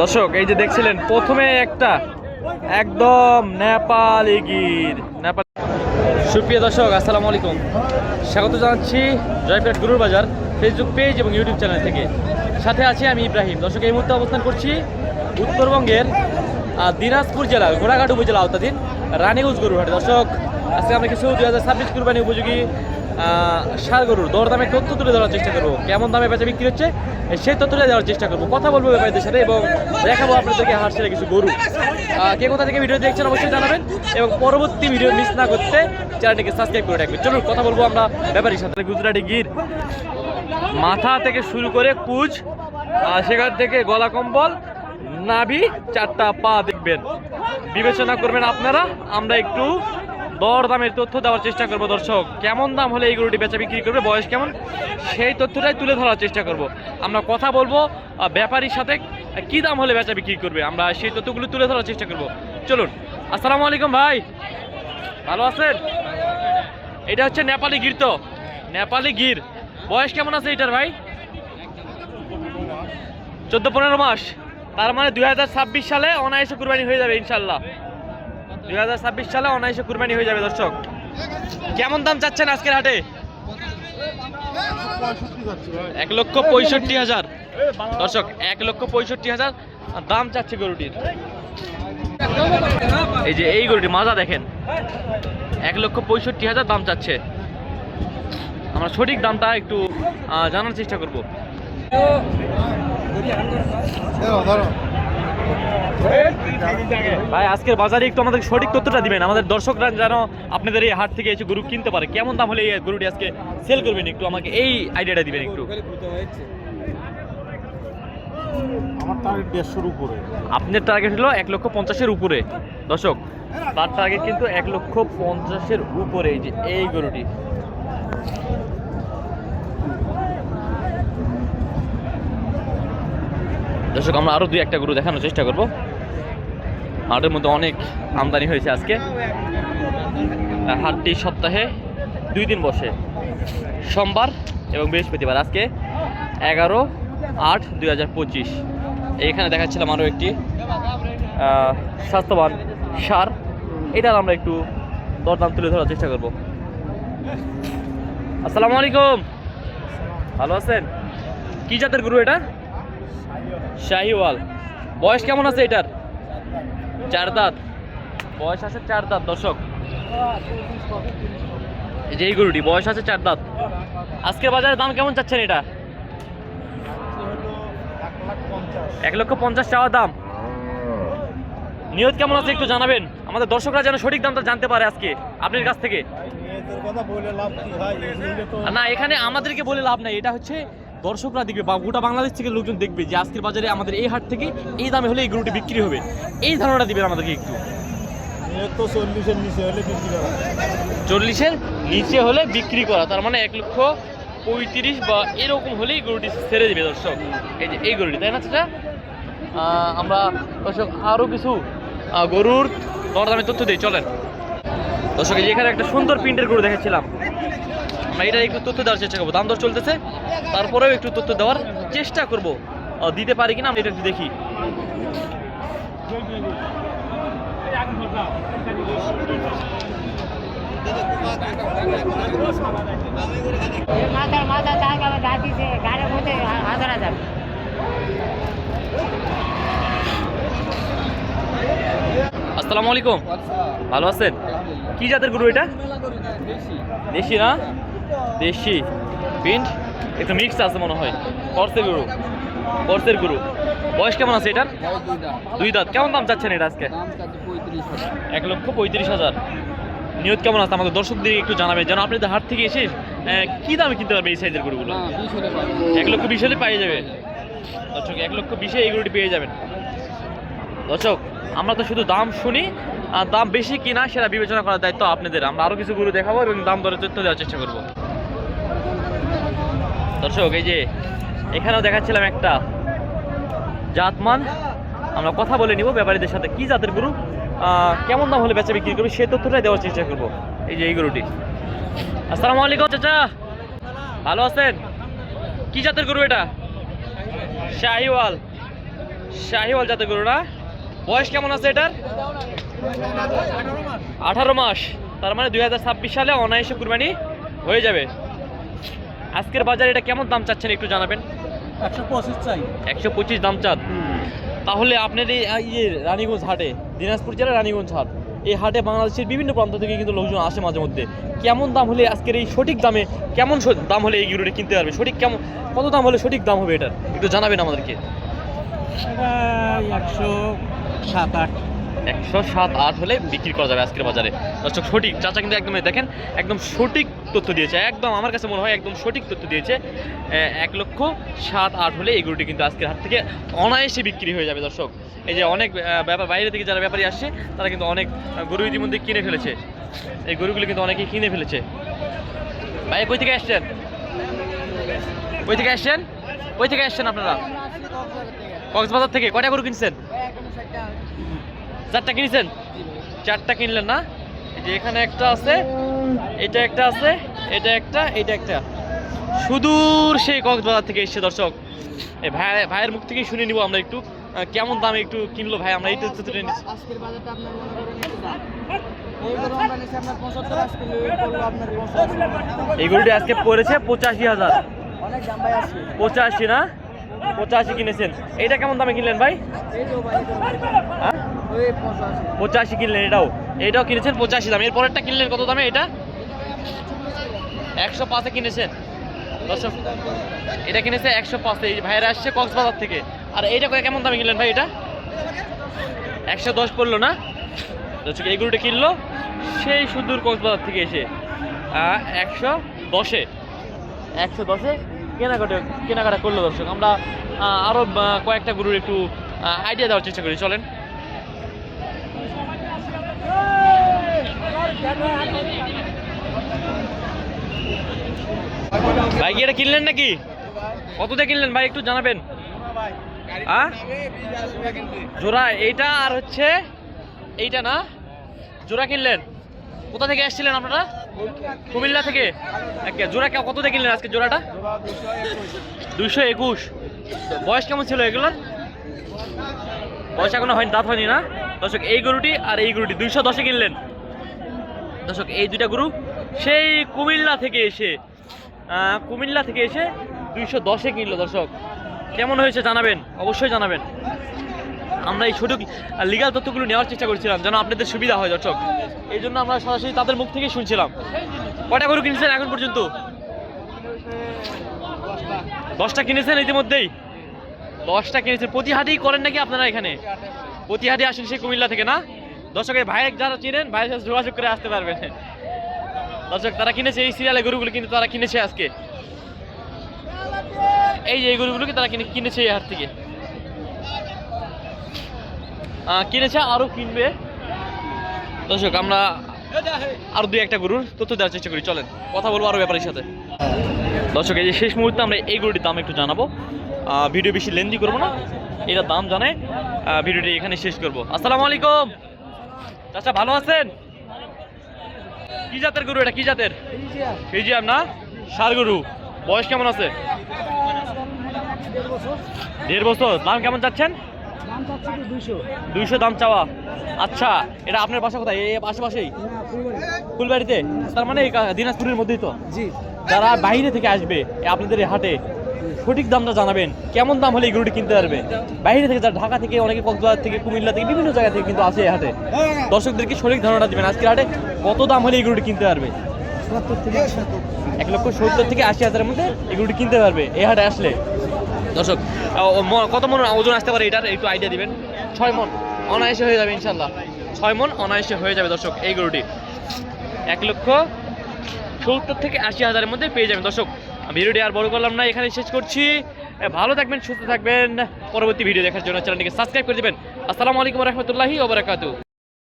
দর্শক, এই যে দেখছিলেন, প্রথমে একটা একদম নেপালি গির নেপাল সুপ্রিয় দর্শক, আসসালামু আলাইকুম। স্বাগত জানাচ্ছি জয়পেট গুরুর বাজার ফেসবুক পেজ এবং ইউটিউব চ্যানেল থেকে। সাথে আছি আমি ইব্রাহিম। দর্শক, এই মুহূর্তে অবস্থান করছি উত্তরবঙ্গের দিনাজপুর জেলার ঘোড়াঘাট উপজেলা আওতাধীন রানীগঞ্জ গরুহাটে দর্শক, আজকে আমরা কিছু দু হাজার ছাব্বিশ কুরবানি উপযোগী আহ, ষাঁড় গরুর দরদামে তথ্য তুলে ধরার চেষ্টা করব। কেমন দামে বেচা বিক্রি হচ্ছে সেই তথ্যটা দেওয়ার চেষ্টা করব। কথা বলব ব্যাপারীদের সাথে এবং দেখাবো আপনাদেরকে হাট ছেড়ে কিছু গরু। কে কোথা থেকে ভিডিও দেখছেন অবশ্যই জানাবেন এবং পরবর্তী ভিডিও মিস না করতে চ্যানেলটিকে সাবস্ক্রাইব করে রাখবেন। চলুন কথা বলব আমরা ব্যাপারীর সাথে। গুজরাটি গির। মাথা থেকে শুরু করে কুচ সেখান থেকে গলা কম্বল নাভি চারটা পা দেখবেন। বিবেচনা করবেন আপনারা আমরা একটু দর দামের তথ্য দেওয়ার চেষ্টা করব, দর্শক। কেমন দাম হলে এই গরুটি বেচা বিক্রি করবে, বয়স কেমন, সেই তথ্যটাই তুলে ধরার চেষ্টা করব। আমরা কথা বলব ব্যাপারীর সাথে কি দাম হলে বেচা বিক্রি করবে, আমরা সেই তথ্যগুলো তুলে ধরার চেষ্টা করব। চলুন, আসসালামু আলাইকুম ভাই। ভালো আছেন? এটা হচ্ছে নেপালি গির তো? নেপালি গির। বয়স কেমন আছে এটার ভাই? চোদ্দ পনেরো মাস। তার মানে দুই হাজার ছাব্বিশ সালে অনায়াসে কুরবানি হয়ে যাবে, ইনশাল্লাহ। দুই হাজার ছাব্বিশ সালে অনায়াসে কুরবানি হয়ে যাবে, দর্শক। কেমন দাম চাচ্ছেন আজকের হাটে? এক লক্ষ পঁয়ষট্টি হাজার। দর্শক, এক লক্ষ পঁয়ষট্টি হাজার। দাম চাচ্ছে গরুটির। এই যে এই গরুটি মাজা দেখেন। এক লক্ষ পঁয়ষট্টি হাজার দাম চাচ্ছে। আমরা সঠিক দামটা একটু জানার চেষ্টা করব। ভাই আজকের বাজারে একটু আমাদের সঠিক তথ্যটা দিবেন। আমাদের দর্শকরা যেন আপনাদের এই হাট থেকে এসে গরু কিনতে পারে। কেমন দাম হলে এই গরুটি আজকে সেল করবেন একটু? আমাকে এই আইডিয়াটা দিবেন একটু। আমার টার্গেট দেড়শোর উপরে। আপনার টার্গেট হলো এক লক্ষ পঞ্চাশের উপরে। দর্শক তার টার্গেট কিন্তু এক লক্ষ পঞ্চাশের উপরে এই যে এই গরুটি। দর্শক আমরা আরও দুই একটা গরু দেখানোর চেষ্টা করব। হাটের মধ্যে অনেক আমদানি হয়েছে আজকে। হাটটি সপ্তাহে দুই দিন বসে। সোমবার এবং বৃহস্পতিবার, আজকে এগারো আট দুই হাজার পঁচিশ। এইখানে দেখাচ্ছিলাম আরও একটি স্বাস্থ্যবান সার। এটার আমরা একটু দরদাম তুলে ধরার চেষ্টা করব। আসসালামু আলাইকুম। ভালো আছেন? কি জাতের গরু এটা? শাহিওয়াল। বয়স কেমন আছে এটার? চার দাঁত। বয়স আছে চার দাঁত দর্শক। যে এই গরুটি বয়স আছে চার দাঁত। আজকের বাজারে দাম কেমন চাচ্ছেন এটা? এক লক্ষ পঞ্চাশ চাওয়া দাম। নিয়ত কেমন আছে একটু জানাবেন? আমাদের দর্শকরা যেন সঠিক দামটা জানতে পারে আজকে আপনার কাছ থেকে। না এখানে আমাদেরকে বলে লাভ নাই এটা হচ্ছে দর্শকরা দেখবে বা গোটা বাংলাদেশ থেকে লোকজন দেখবে যে আজকের বাজারে আমাদের এই হাট থেকে এই দামে হলে এই গরুটি বিক্রি হবে। এই ধারণাটা দিবেন আমাদেরকে একটু। চল্লিশের নিচে হলে বিক্রি করা। চল্লিশের নিচে হলে বিক্রি করা তার মানে এক লক্ষ পঁয়ত্রিশ বা এরকম হলেই গরুটি ছেড়ে দেবে দর্শক। এই যে এই গরুটি তাই না সেটা আমরা দর্শক আরও কিছু গরুর দরদামে তথ্য দিই চলেন। দর্শক এখানে একটা সুন্দর প্রিন্টের গরু দেখেছিলাম আমরা এটা একটু তথ্য দেওয়ার চেষ্টা করব। দাম দর চলতেছে? তারপরেও একটু তথ্য দেওয়ার চেষ্টা করব। দিতে পারি কিনা আমরা এটা একটু দেখি। হাজার হাজার। আসসালামু আলাইকুম। ভালো আছেন? কি জাতের গরু এটা? দেশি না? দেশি। প্রিন্ট? একটু মিক্স আছে মনে হয়। কর্সের গরু। কর্সের গরু। বয়স কেমন আছে এটার? দুই দাঁত। কেমন দাম চাচ্ছেন এটা আজকে? এক লক্ষ পঁয়ত্রিশ হাজার। নিয়ত কেমন আছে? আমাদের দর্শকদের একটু জানাবেন। যেন আপনি হাট থেকে এসে কি দামে কিনতে পারবে এই সাইজের গরুগুলো? এক লক্ষ বিশ হলে পেয়ে যাবে। দর্শক এক লক্ষ বিশে এই গরুটি পেয়ে যাবেন। দর্শক আমরা তো শুধু দাম শুনি আর দাম বেশি কিনা সেটা বিবেচনা করার দায়িত্ব আপনাদের। আমরা আরও কিছু গরু দেখাবো এবং দাম দরে তথ্য দেওয়ার চেষ্টা করব। দর্শক, এই যে এখানেও দেখাচ্ছিলাম একটা জাতমান। আমরা কথা বলে নিব ব্যাপারীদের সাথে, কি জাতের গরু? কেমন দাম হলে বেচা বিক্রি করবে? সে তথ্যটাই দেওয়ার চেষ্টা করব। এই যে এই গরুটি। আসসালামু আলাইকুম, চাচা। ভালো আছেন? কি জাতের গরু এটা? শাহিওয়াল। শাহিওয়াল জাতের গরু না? বয়স কেমন আছে এটার? আঠারো মাস। তার মানে দুই হাজার ছাব্বিশ সালে অনায়াসে কুরবানি হয়ে যাবে। আজকের বাজারে এটা কেমন দাম চাচ্ছেন একটু জানাবেন? একশো পঁচিশ চাই। একশো পঁচিশ দাম চান? তাহলে আপনার এই ইয়ে রানীগঞ্জ হাটে দিনাজপুর জেলার রানীগঞ্জ হাট এই হাটে বাংলাদেশের বিভিন্ন প্রান্ত থেকে কিন্তু লোকজন আসে মাঝে মধ্যে। কেমন দাম হলে আজকের এই সঠিক দামে কেমন দাম হলে এই গরুটা কিনতে পারবে? সঠিক কেমন কত দাম হলে সঠিক দাম হবে এটার? একটু জানাবেন আমাদেরকে। একশো সাত আট। একশো সাত আট হলে বিক্রি করা যাবে আজকের বাজারে। দর্শক, সঠিক চাচা কিন্তু একদমই দেখেন, একদম সঠিক তথ্য দিয়েছে, একদম আমার কাছে মনে হয় একদম সঠিক তথ্য দিয়েছে। এক লক্ষ সাত আট হলে এই গরুটি কিন্তু আজকের হাট থেকে অনায়াসে বিক্রি হয়ে যাবে দর্শক। এই যে অনেক ব্যাপার বাইরে থেকে যারা ব্যাপারী আসছে, তারা কিন্তু অনেক গরু ইতিমধ্যে কিনে ফেলেছে। এই গরুগুলো কিন্তু অনেকেই কিনে ফেলেছে। ভাই কই থেকে আসছেন? কই থেকে আসছেন? কই থেকে আসছেন আপনারা? কক্সবাজার থেকে। কয়টা গরু কিনছেন? চারটা কিনেছেন? চারটা কিনলেন না? এই যে এখানে একটা আছে এটা একটা আছে এটা একটা এটা একটা। সুদূর সেই কক্সবাজার থেকে এসছে দর্শক। এই ভাই ভাইয়ের মুখ থেকেই শুনে নিব আমরা একটু। কেমন দামে একটু কিনলো ভাই? আমরা এইটা হচ্ছে নিচ্ছি। আজকের বাজারটা আপনার মনে করেন একটু দাম। এই আজকে গরুটি পড়েছে পঁচাশি হাজার। পঁচাশি না? পঁচাশি কিনেছেন। এইটা কেমন দামে কিনলেন ভাই? পঁচাশি। কিনলেন এটাও। এটাও কিনেছেন পঁচাশি দাম। এর পরেরটা কিনলেন কত দামে এটা? একশো পাঁচে কিনেছেন। এটা কিনেছে একশো পাঁচে। এই ভাইয়েরা আসছে কক্সবাজার থেকে। আর এইটা কেমন দামে কিনলেন ভাই এটা? একশো দশ পড়ল না? দর্শক এই গরুটা কিনলো সেই সুদূর কক্সবাজার থেকে এসে। একশো দশে। একশো দশে কেনাকাটা কেনাকাটা করল দর্শক। আমরা আহ, আরও কয়েকটা গরুর একটু আইডিয়া দেওয়ার চেষ্টা করি। চলেন। ভাই কি এটা কিনলেন নাকি? কততে কিনলেন? ভাই একটু জানাবেন। জোড়া এইটা আর হচ্ছে এইটা না? জোড়া কিনলেন? কোথা থেকে আসছিলেন আপনারা? কুমিল্লা থেকে? একে, জোড়া কত দিয়ে কিনলেন আজকে জোড়াটা? দুইশো একুশ। বয়স কেমন ছিল এগুলোর? বয়স এখনও হয়নি দাঁত হয়নি না? দর্শক এই গরুটি আর এই গরুটি দুইশো দশে কিনলেন। দর্শক, এই দুইটা গরু সেই কুমিল্লা থেকে এসে কুমিল্লা থেকে এসে দুইশো দশে কিনলো দর্শক। কেমন হয়েছে জানাবেন? অবশ্যই জানাবেন। আমরা এই সঠিক লিগাল তথ্যগুলো নেওয়ার চেষ্টা করছিলাম, যেন আপনাদের সুবিধা হয় দর্শক। এই জন্য আমরা সরাসরি তাদের মুখ থেকে শুনছিলাম। কটা গরু কিনেছেন এখন পর্যন্ত? দশটা কিনেছেন ইতিমধ্যেই? দশটা কিনেছেন। প্রতি হাটেই করেন নাকি আপনারা এখানে? প্রতি হাটে আসেন সেই কুমিল্লা থেকে, না? দর্শকের ভাইয়ের যারা চিনেন ভাইয়ের সাথে যোগাযোগ করে আসতে পারবেন। দর্শক তারা কিনেছে এই সিরিয়ালে গরুগুলো কিন্তু তারা কিনেছে আজকে। এই যে এই গরুগুলোকে তারা কিনে কিনেছে এই হাট থেকে। কিনেছে আরও কিনবে। দর্শক আমরা আরও দুই একটা গরুর তথ্য দেওয়ার চেষ্টা করি চলেন। কথা বলব আরও ব্যাপারের সাথে। দর্শক এই যে শেষ মুহূর্তে আমরা এই গরুটির দাম একটু জানাব। ভিডিও বেশি লেন্দি করব না এটা দাম জানে আহ, ভিডিওটি এখানে শেষ করব। আসসালামু আলাইকুম। চাচা ভালো আছেন? কি জাতের গরু এটা? কি জাতের? ফিজিয়াম না? সার গরু। বয়স কেমন আছে? দেড় বছর। দাম কেমন যাচ্ছেন দাম চাচ্ছি তো দুইশো দাম চাওয়া। আচ্ছা এটা আপনার বাসা কোথায়? এই আশেপাশেই? ফুলবাড়িতে? তার মানে দিনাজপুরের মধ্যেই তো? জি। যারা বাইরে থেকে আসবে আপনাদের এই হাটে সঠিক দামটা জানাবেন। কেমন দাম হলে এই গরুটি কিনতে পারবে? বাইরে থেকে যারা ঢাকা থেকে, অনেকে কক্সবাজার থেকে, কুমিল্লা থেকে, বিভিন্ন জায়গা থেকে কিন্তু আসে হাটে। দর্শকদেরকে সঠিক ধারণা দিবেন আজকের হাটে কত দাম হলে এই গরুটি কিনতে পারবে? এক লক্ষ সত্তর থেকে আশি হাজারের মধ্যে এই গরুটি কিনতে পারবে এই হাটে আসলে। দর্শক কত মন ওজন আসতে পারে এটার একটু আইডিয়া দিবেন। ছয় মন অনায়াসে হয়ে যাবে ইনশাল্লাহ ছয় মন অনায়াসে হয়ে যাবে দর্শক এই গরুটি। এক লক্ষ সত্তর থেকে আশি হাজারের মধ্যে পেয়ে যাবেন দর্শক। ভিডিওটি আর বড় করলাম না এখানে শেষ করছি। ভালো থাকবেন, সুস্থ থাকবেন। পরবর্তী ভিডিও দেখার জন্য চ্যানেলটিকে সাবস্ক্রাইব করে দেবেন। আসসালামু আলাইকুম রহমতুল্লাহি ওবরাকাতু